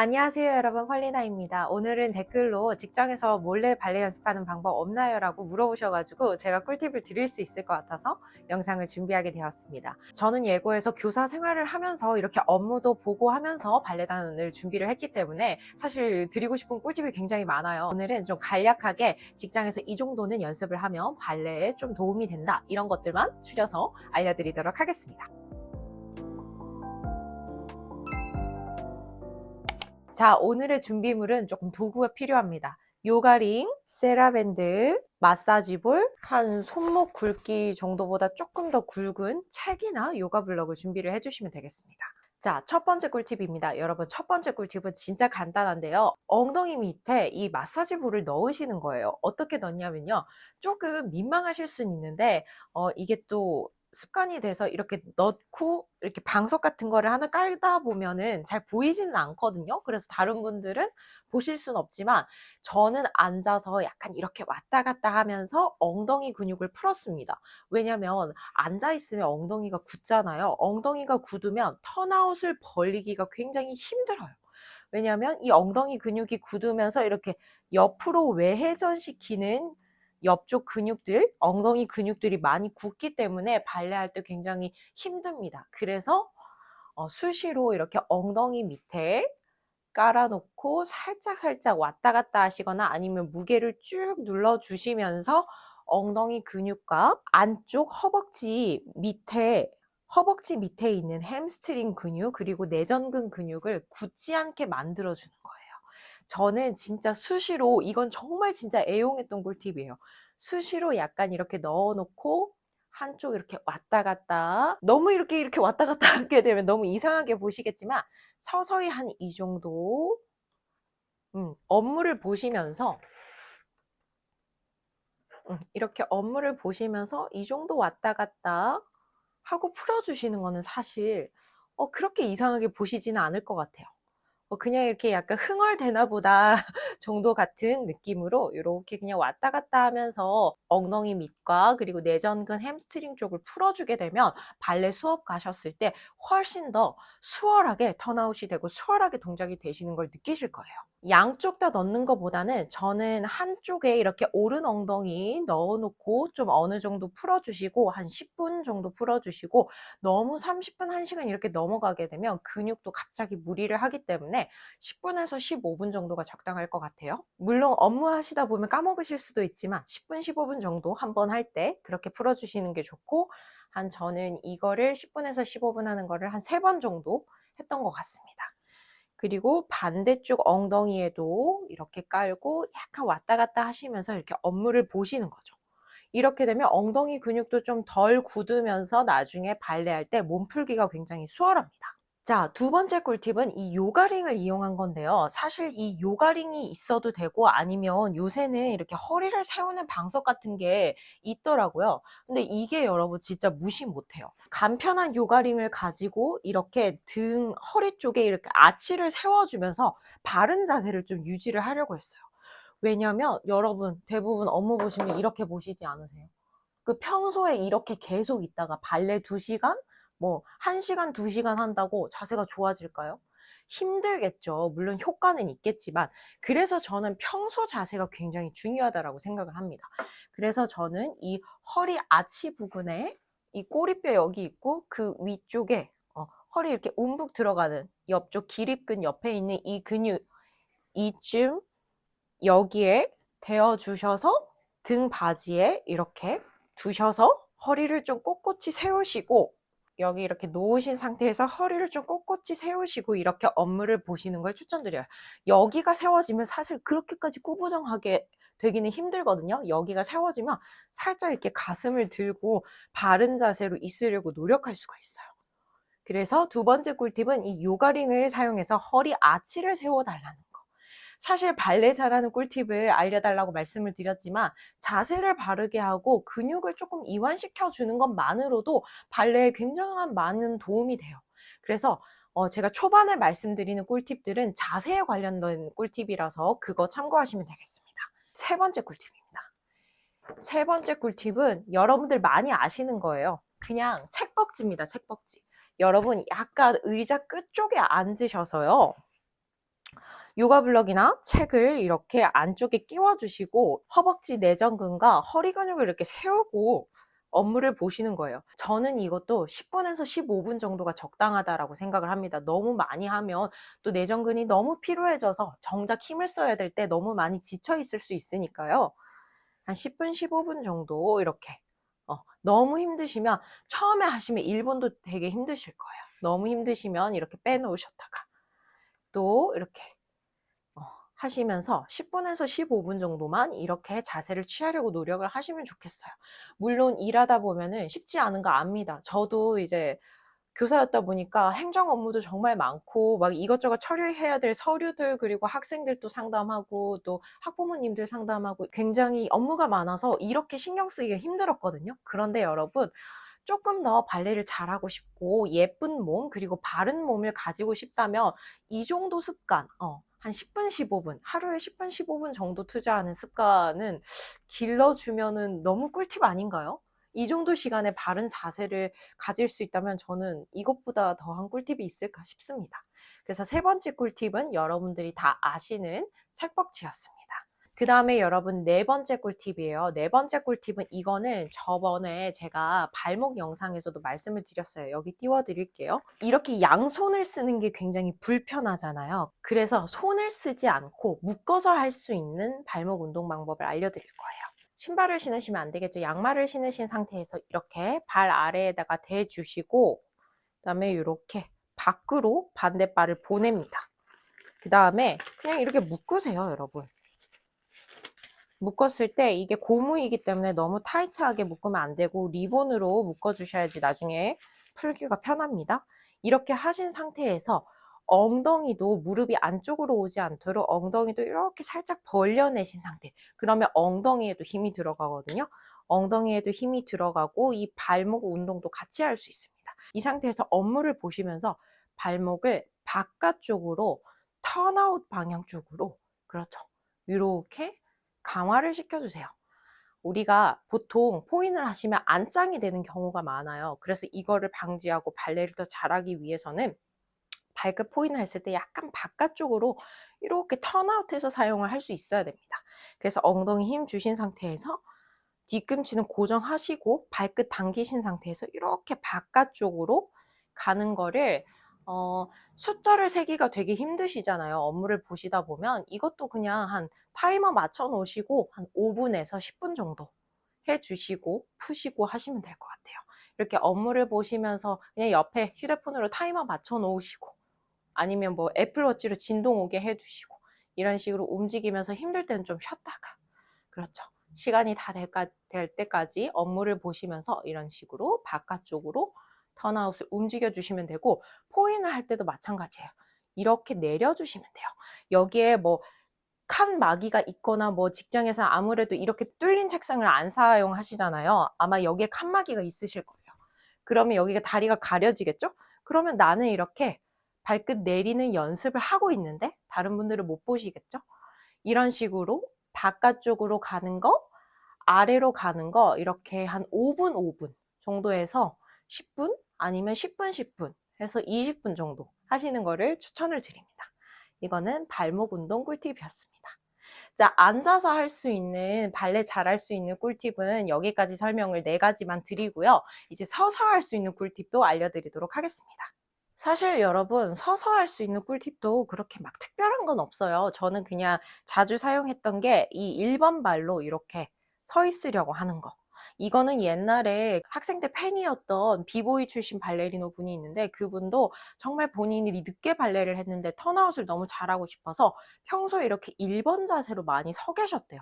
안녕하세요 여러분 펄리나입니다. 오늘은 댓글로 직장에서 몰래 발레 연습하는 방법 없나요? 라고 물어보셔가지고 제가 꿀팁을 드릴 수 있을 것 같아서 영상을 준비하게 되었습니다. 저는 예고에서 교사 생활을 하면서 이렇게 업무도 보고 하면서 발레단을 준비를 했기 때문에 사실 드리고 싶은 꿀팁이 굉장히 많아요. 오늘은 좀 간략하게 직장에서 이 정도는 연습을 하면 발레에 좀 도움이 된다 이런 것들만 추려서 알려드리도록 하겠습니다. 자, 오늘의 준비물은 조금 도구가 필요합니다. 요가링, 세라밴드, 마사지볼, 한 손목 굵기 정도보다 조금 더 굵은 책이나 요가 블럭을 준비를 해주시면 되겠습니다. 자, 첫 번째 꿀팁입니다. 여러분, 첫 번째 꿀팁은 진짜 간단한데요. 엉덩이 밑에 이 마사지 볼을 넣으시는 거예요. 어떻게 넣냐면요. 조금 민망하실 수는 있는데, 어, 이게 또 습관이 돼서 이렇게 넣고 이렇게 방석 같은 거를 하나 깔다 보면은 잘 보이지는 않거든요. 그래서 다른 분들은 보실 수는 없지만 저는 앉아서 약간 이렇게 왔다 갔다 하면서 엉덩이 근육을 풀었습니다. 왜냐면 앉아 있으면 엉덩이가 굳잖아요. 엉덩이가 굳으면 턴아웃을 벌리기가 굉장히 힘들어요. 왜냐하면 이 엉덩이 근육이 굳으면서 이렇게 옆으로 외회전시키는 옆쪽 근육들, 엉덩이 근육들이 많이 굳기 때문에 발레할 때 굉장히 힘듭니다. 그래서 어, 수시로 이렇게 엉덩이 밑에 깔아놓고 살짝 살짝 왔다 갔다 하시거나 아니면 무게를 쭉 눌러주시면서 엉덩이 근육과 안쪽 허벅지 밑에 허벅지 밑에 있는 햄스트링 근육 그리고 내전근 근육을 굳지 않게 만들어주는 거예요. 저는 진짜 수시로 이건 정말 진짜 애용했던 꿀팁이에요. 수시로 약간 이렇게 넣어놓고 한쪽 이렇게 왔다 갔다 너무 이렇게 이렇게 왔다 갔다 하게 되면 너무 이상하게 보시겠지만 서서히 한 이 정도 음, 업무를 보시면서 음, 이렇게 업무를 보시면서 이 정도 왔다 갔다 하고 풀어주시는 거는 사실 어, 그렇게 이상하게 보시지는 않을 것 같아요. 어, 그냥 이렇게 약간 흥얼대나 보다 정도 같은 느낌으로 이렇게 그냥 왔다 갔다 하면서 엉덩이 밑과 그리고 내전근 햄스트링 쪽을 풀어주게 되면 발레 수업 가셨을 때 훨씬 더 수월하게 턴아웃이 되고 수월하게 동작이 되시는 걸 느끼실 거예요. 양쪽 다 넣는 것보다는 저는 한쪽에 이렇게 오른 엉덩이 넣어놓고 좀 어느 정도 풀어주시고 한 10분 정도 풀어주시고 너무 30분, 1시간 이렇게 넘어가게 되면 근육도 갑자기 무리를 하기 때문에 10분에서 15분 정도가 적당할 것 같아요. 물론 업무 하시다 보면 까먹으실 수도 있지만 10분, 15분 정도 한 번 할 때 그렇게 풀어주시는 게 좋고 한 저는 이거를 10분에서 15분 하는 거를 한 3번 정도 했던 것 같습니다. 그리고 반대쪽 엉덩이에도 이렇게 깔고 약간 왔다 갔다 하시면서 이렇게 업무를 보시는 거죠. 이렇게 되면 엉덩이 근육도 좀 덜 굳으면서 나중에 발레할 때 몸풀기가 굉장히 수월합니다. 자, 두 번째 꿀팁은 이 요가링을 이용한 건데요. 사실 이 요가링이 있어도 되고 아니면 요새는 이렇게 허리를 세우는 방석 같은 게 있더라고요. 근데 이게 여러분 진짜 무시 못해요. 간편한 요가링을 가지고 이렇게 등, 허리 쪽에 이렇게 아치를 세워주면서 바른 자세를 좀 유지를 하려고 했어요. 왜냐면 여러분 대부분 업무 보시면 이렇게 보시지 않으세요? 그 평소에 이렇게 계속 있다가 발레 2시간? 뭐 1시간, 2시간 한다고 자세가 좋아질까요? 힘들겠죠. 물론 효과는 있겠지만 그래서 저는 평소 자세가 굉장히 중요하다라고 생각을 합니다. 그래서 저는 이 허리 아치 부분에 이 꼬리뼈 여기 있고 그 위쪽에 어, 허리 이렇게 움북 들어가는 옆쪽 기립근 옆에 있는 이 근육 이쯤 여기에 대어 주셔서 등 바지에 이렇게 두셔서 허리를 좀 꼿꼿이 세우시고 여기 이렇게 놓으신 상태에서 허리를 좀 꼿꼿이 세우시고 이렇게 업무를 보시는 걸 추천드려요. 여기가 세워지면 사실 그렇게까지 꾸부정하게 되기는 힘들거든요. 여기가 세워지면 살짝 이렇게 가슴을 들고 바른 자세로 있으려고 노력할 수가 있어요. 그래서 두 번째 꿀팁은 이 요가링을 사용해서 허리 아치를 세워달라는 사실 발레 잘하는 꿀팁을 알려달라고 말씀을 드렸지만 자세를 바르게 하고 근육을 조금 이완시켜 주는 것만으로도 발레에 굉장한 많은 도움이 돼요. 그래서 어, 제가 초반에 말씀드리는 꿀팁들은 자세에 관련된 꿀팁이라서 그거 참고하시면 되겠습니다. 세 번째 꿀팁입니다. 세 번째 꿀팁은 여러분들 많이 아시는 거예요. 그냥 책벅지입니다. 책벅지. 여러분 약간 의자 끝쪽에 앉으셔서요. 요가 블럭이나 책을 이렇게 안쪽에 끼워 주시고 허벅지 내전근과 허리 근육을 이렇게 세우고 업무를 보시는 거예요. 저는 이것도 10분에서 15분 정도가 적당하다라고 생각을 합니다. 너무 많이 하면 또 내전근이 너무 피로해져서 정작 힘을 써야 될 때 너무 많이 지쳐 있을 수 있으니까요. 한 10분, 15분 정도 이렇게 어, 너무 힘드시면 처음에 하시면 1분도 되게 힘드실 거예요. 너무 힘드시면 이렇게 빼놓으셨다가 또 이렇게 어, 하시면서 10분에서 15분 정도만 이렇게 자세를 취하려고 노력을 하시면 좋겠어요. 물론 일하다 보면은 쉽지 않은 거 압니다. 저도 이제 교사였다 보니까 행정 업무도 정말 많고 막 이것저것 처리해야 될 서류들 그리고 학생들도 상담하고 또 학부모님들 상담하고 굉장히 업무가 많아서 이렇게 신경 쓰기가 힘들었거든요. 그런데 여러분 조금 더 발레를 잘하고 싶고 예쁜 몸 그리고 바른 몸을 가지고 싶다면 이 정도 습관 어, 한 10분, 15분, 하루에 10분, 15분 정도 투자하는 습관은 길러주면은 너무 꿀팁 아닌가요? 이 정도 시간에 바른 자세를 가질 수 있다면 저는 이것보다 더한 꿀팁이 있을까 싶습니다. 그래서 세 번째 꿀팁은 여러분들이 다 아시는 책벅지였습니다. 그 다음에 여러분 네 번째 꿀팁이에요. 네 번째 꿀팁은 이거는 저번에 제가 발목 영상에서도 말씀을 드렸어요. 여기 띄워드릴게요. 이렇게 양손을 쓰는 게 굉장히 불편하잖아요. 그래서 손을 쓰지 않고 묶어서 할 수 있는 발목 운동 방법을 알려드릴 거예요. 신발을 신으시면 안 되겠죠. 양말을 신으신 상태에서 이렇게 발 아래에다가 대주시고 그다음에 이렇게 밖으로 반대발을 보냅니다. 그 다음에 그냥 이렇게 묶으세요, 여러분. 묶었을 때 이게 고무이기 때문에 너무 타이트하게 묶으면 안 되고 리본으로 묶어주셔야지 나중에 풀기가 편합니다. 이렇게 하신 상태에서 엉덩이도 무릎이 안쪽으로 오지 않도록 엉덩이도 이렇게 살짝 벌려내신 상태. 그러면 엉덩이에도 힘이 들어가거든요. 엉덩이에도 힘이 들어가고 이 발목 운동도 같이 할 수 있습니다. 이 상태에서 업무를 보시면서 발목을 바깥쪽으로 턴아웃 방향 쪽으로 그렇죠. 이렇게 강화를 시켜주세요. 우리가 보통 포인을 하시면 안짱이 되는 경우가 많아요. 그래서 이거를 방지하고 발레를 더 잘하기 위해서는 발끝 포인을 했을 때 약간 바깥쪽으로 이렇게 턴아웃해서 사용을 할 수 있어야 됩니다. 그래서 엉덩이 힘 주신 상태에서 뒤꿈치는 고정하시고 발끝 당기신 상태에서 이렇게 바깥쪽으로 가는 거를 어, 숫자를 세기가 되게 힘드시잖아요. 업무를 보시다 보면 이것도 그냥 한 타이머 맞춰 놓으시고 한 5분에서 10분 정도 해 주시고 푸시고 하시면 될 것 같아요. 이렇게 업무를 보시면서 그냥 옆에 휴대폰으로 타이머 맞춰 놓으시고 아니면 뭐 애플워치로 진동 오게 해 두시고 이런 식으로 움직이면서 힘들 때는 좀 쉬었다가 그렇죠. 시간이 다 될 때까지 업무를 보시면서 이런 식으로 바깥쪽으로 턴아웃을 움직여 주시면 되고 포인을 할 때도 마찬가지예요. 이렇게 내려주시면 돼요. 여기에 뭐 칸 마기가 있거나 뭐 직장에서 아무래도 이렇게 뚫린 책상을 안 사용하시잖아요. 아마 여기에 칸 마기가 있으실 거예요. 그러면 여기가 다리가 가려지겠죠? 그러면 나는 이렇게 발끝 내리는 연습을 하고 있는데 다른 분들은 못 보시겠죠? 이런 식으로 바깥쪽으로 가는 거, 아래로 가는 거 이렇게 한 5분, 5분 정도에서 10분 아니면 10분, 10분 해서 20분 정도 하시는 거를 추천을 드립니다. 이거는 발목 운동 꿀팁이었습니다. 자, 앉아서 할 수 있는 발레 잘할 수 있는 꿀팁은 여기까지 설명을 네 가지만 드리고요. 이제 서서 할 수 있는 꿀팁도 알려드리도록 하겠습니다. 사실 여러분 서서 할 수 있는 꿀팁도 그렇게 막 특별한 건 없어요. 저는 그냥 자주 사용했던 게 이 1번 발로 이렇게 서 있으려고 하는 거. 이거는 옛날에 학생 때 팬이었던 비보이 출신 발레리노 분이 있는데 그분도 정말 본인이 늦게 발레를 했는데 턴아웃을 너무 잘하고 싶어서 평소에 이렇게 1번 자세로 많이 서 계셨대요.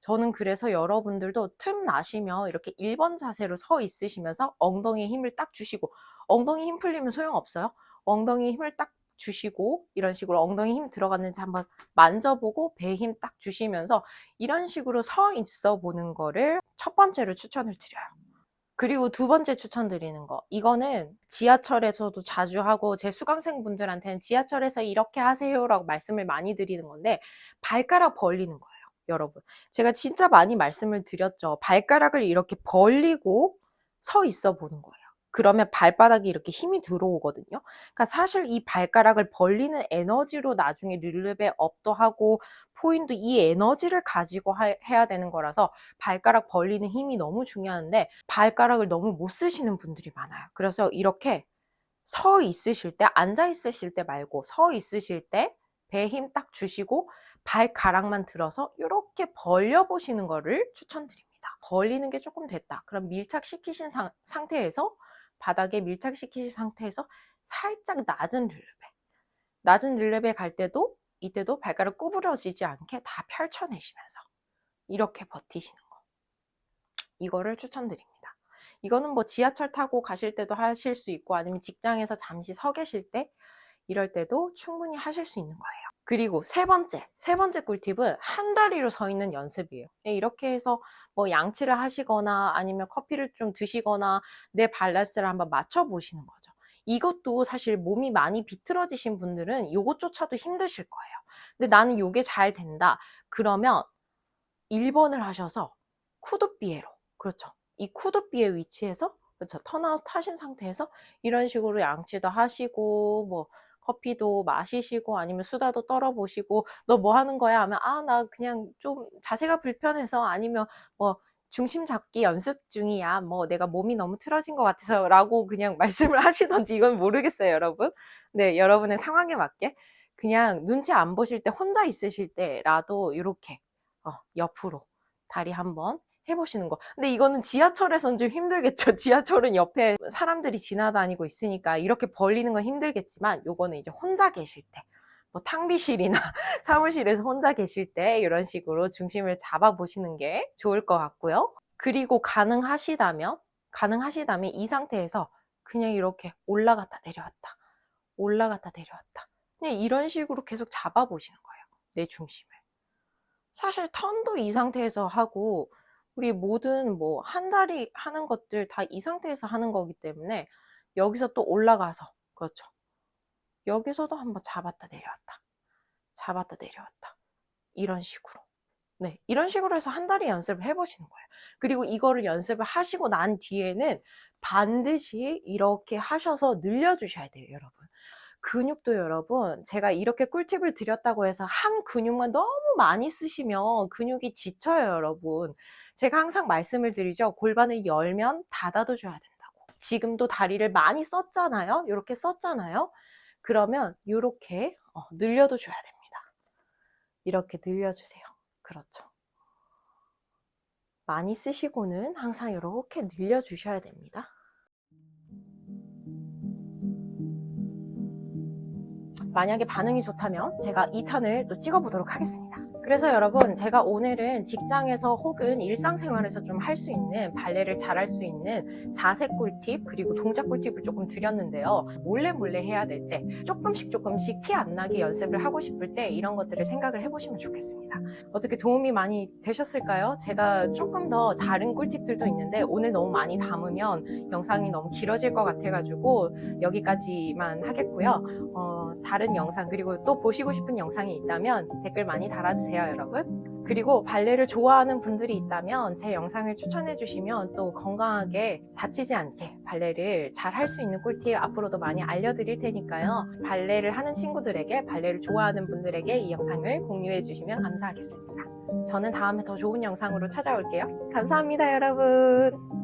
저는 그래서 여러분들도 틈 나시면 이렇게 1번 자세로 서 있으시면서 엉덩이에 힘을 딱 주시고 엉덩이 힘 풀리면 소용없어요. 엉덩이 힘을 딱 주시고 이런 식으로 엉덩이 힘 들어갔는지 한번 만져보고 배힘딱 주시면서 이런 식으로 서 있어 보는 거를 첫 번째로 추천을 드려요. 그리고 두 번째 추천드리는 거. 이거는 지하철에서도 자주 하고 제 수강생 분들한테는 지하철에서 이렇게 하세요라고 말씀을 많이 드리는 건데 발가락 벌리는 거예요. 여러분. 제가 진짜 많이 말씀을 드렸죠. 발가락을 이렇게 벌리고 서 있어 보는 거예요. 그러면 발바닥이 이렇게 힘이 들어오거든요. 그러니까 사실 이 발가락을 벌리는 에너지로 나중에 릴르베 업도 하고 포인도 이 에너지를 가지고 하- 해야 되는 거라서 발가락 벌리는 힘이 너무 중요한데 발가락을 너무 못 쓰시는 분들이 많아요. 그래서 이렇게 서 있으실 때, 앉아 있으실 때 말고 서 있으실 때 배에 힘 딱 주시고 발가락만 들어서 이렇게 벌려 보시는 거를 추천드립니다. 벌리는 게 조금 됐다. 그럼 밀착시키신 상, 상태에서 바닥에 밀착시키신 상태에서 살짝 낮은 릴레베. 낮은 릴레베 갈 때도 이때도 발가락 구부러지지 않게 다 펼쳐내시면서 이렇게 버티시는 거. 이거를 추천드립니다. 이거는 뭐 지하철 타고 가실 때도 하실 수 있고 아니면 직장에서 잠시 서 계실 때 이럴 때도 충분히 하실 수 있는 거예요. 그리고 세 번째, 세 번째 꿀팁은 한 다리로 서 있는 연습이에요. 네, 이렇게 해서 뭐 양치를 하시거나 아니면 커피를 좀 드시거나 내 밸런스를 한번 맞춰 보시는 거죠. 이것도 사실 몸이 많이 비틀어지신 분들은 이것조차도 힘드실 거예요. 근데 나는 이게 잘 된다. 그러면 1번을 하셔서 쿠드비에로 그렇죠. 이 쿠드비에 위치해서 그렇죠. 턴아웃 하신 상태에서 이런 식으로 양치도 하시고 뭐 커피도 마시시고 아니면 수다도 떨어보시고 너 뭐 하는 거야? 하면 아 나 그냥 좀 자세가 불편해서 아니면 뭐 중심 잡기 연습 중이야. 뭐 내가 몸이 너무 틀어진 것 같아서 라고 그냥 말씀을 하시던지 이건 모르겠어요 여러분. 네 여러분의 상황에 맞게 그냥 눈치 안 보실 때 혼자 있으실 때라도 이렇게 어, 옆으로 다리 한번 해보시는 거. 근데 이거는 지하철에선 좀 힘들겠죠. 지하철은 옆에 사람들이 지나다니고 있으니까 이렇게 벌리는 건 힘들겠지만 요거는 이제 혼자 계실 때. 뭐 탕비실이나 사무실에서 혼자 계실 때 이런 식으로 중심을 잡아 보시는 게 좋을 것 같고요. 그리고 가능하시다면 가능하시다면 이 상태에서 그냥 이렇게 올라갔다 내려왔다. 올라갔다 내려왔다. 그냥 이런 식으로 계속 잡아 보시는 거예요. 내 중심을. 사실 턴도 이 상태에서 하고 우리 모든 뭐한 다리 하는 것들 다 이 상태에서 하는 거기 때문에 여기서 또 올라가서 그렇죠. 여기서도 한번 잡았다 내려왔다. 잡았다 내려왔다. 이런 식으로. 네, 이런 식으로 해서 한 다리 연습을 해보시는 거예요. 그리고 이거를 연습을 하시고 난 뒤에는 반드시 이렇게 하셔서 늘려주셔야 돼요, 여러분. 근육도 여러분, 제가 이렇게 꿀팁을 드렸다고 해서 한 근육만 너무 많이 쓰시면 근육이 지쳐요, 여러분. 제가 항상 말씀을 드리죠. 골반을 열면 닫아도 줘야 된다고. 지금도 다리를 많이 썼잖아요. 이렇게 썼잖아요. 그러면 이렇게 어, 늘려도 줘야 됩니다. 이렇게 늘려주세요. 그렇죠. 많이 쓰시고는 항상 이렇게 늘려주셔야 됩니다. 만약에 반응이 좋다면 제가 2탄을 또 찍어보도록 하겠습니다. 그래서 여러분 제가 오늘은 직장에서 혹은 일상생활에서 좀 할 수 있는 발레를 잘할 수 있는 자세 꿀팁 그리고 동작 꿀팁을 조금 드렸는데요. 몰래 몰래 해야 될 때 조금씩 조금씩 티 안 나게 연습을 하고 싶을 때 이런 것들을 생각을 해보시면 좋겠습니다. 어떻게 도움이 많이 되셨을까요? 제가 조금 더 다른 꿀팁들도 있는데 오늘 너무 많이 담으면 영상이 너무 길어질 것 같아가지고 여기까지만 하겠고요. 어, 다른 영상 그리고 또 보시고 싶은 영상이 있다면 댓글 많이 달아주세요 여러분. 그리고 발레를 좋아하는 분들이 있다면 제 영상을 추천해 주시면 또 건강하게 다치지 않게 발레를 잘 할 수 있는 꿀팁 앞으로도 많이 알려드릴 테니까요. 발레를 하는 친구들에게 발레를 좋아하는 분들에게 이 영상을 공유해 주시면 감사하겠습니다. 저는 다음에 더 좋은 영상으로 찾아올게요. 감사합니다 여러분